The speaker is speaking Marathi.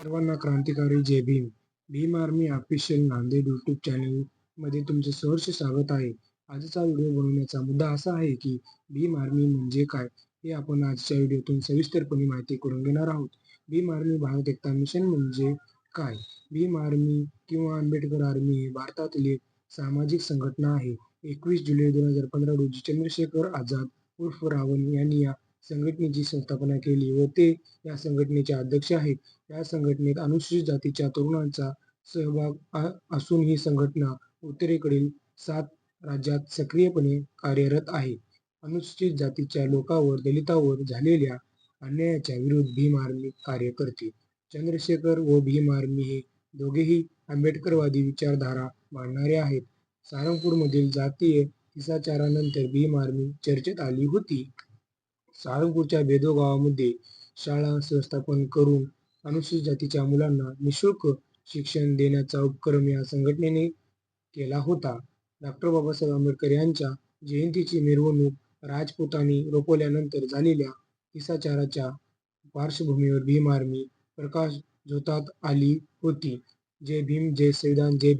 सर्वांना क्रांतिकारी जय Bhim. Bhim army official Nanded YouTube चॅनलमध्ये तुमचे सहर्ष स्वागत आहे. आजचा व्हिडिओ बनवण्याचा मुद्दा असा आहे की भीम आर्मी म्हणजे काय? हे आपण आजच्या व्हिडिओतून सविस्तरपणे माहिती करून घेणार आहोत. भीम आर्मी भारत एकता मिशन म्हणजे काय? भीम आर्मी किंवा आंबेडकर आर्मी हे भारतातील एक सामाजिक संघटना आहे. एकवीस जुलै दोन हजार पंधरा रोजी चंद्रशेखर आझाद उर्फ रावण यांनी या संघटनेची स्थापना केली व ते या संघटनेचे अध्यक्ष आहेत. या संघटनेत अनुसूचित जातीच्या तरुणांचा सहभाग असून ही संघटना उत्तरेकडील सात राज्यात सक्रियपणे कार्यरत आहे. अनुसूचित जातीच्या लोकांवर दलितांवर झालेल्या अन्यायाच्या विरुद्ध भीम आर्मी कार्य करते. चंद्रशेखर व भीम आर्मी हे दोघेही आंबेडकरवादी विचारधारा मांडणारे आहेत. सारंगपूरमधील जातीय हिंसाचारानंतर भीम आर्मी चर्चेत आली होती. सारंगपूरच्या बेदो गावामध्ये शाळा संस्थापन करून अनुसूचित जातीच्या मुलांना निशुल्क शिक्षण देण्याचा उपक्रम या संघटनेने केला होता. डॉक्टर बाबासाहेब आंबेडकर यांच्या जयंतीची मिरवणूक राजपुतांनी रोपवल्यानंतर झालेल्या हिंसाचाराच्या पार्श्वभूमीवर भीम आर्मी प्रकाश झोतात आली होती. जय भीम जय संविधान जय भीम.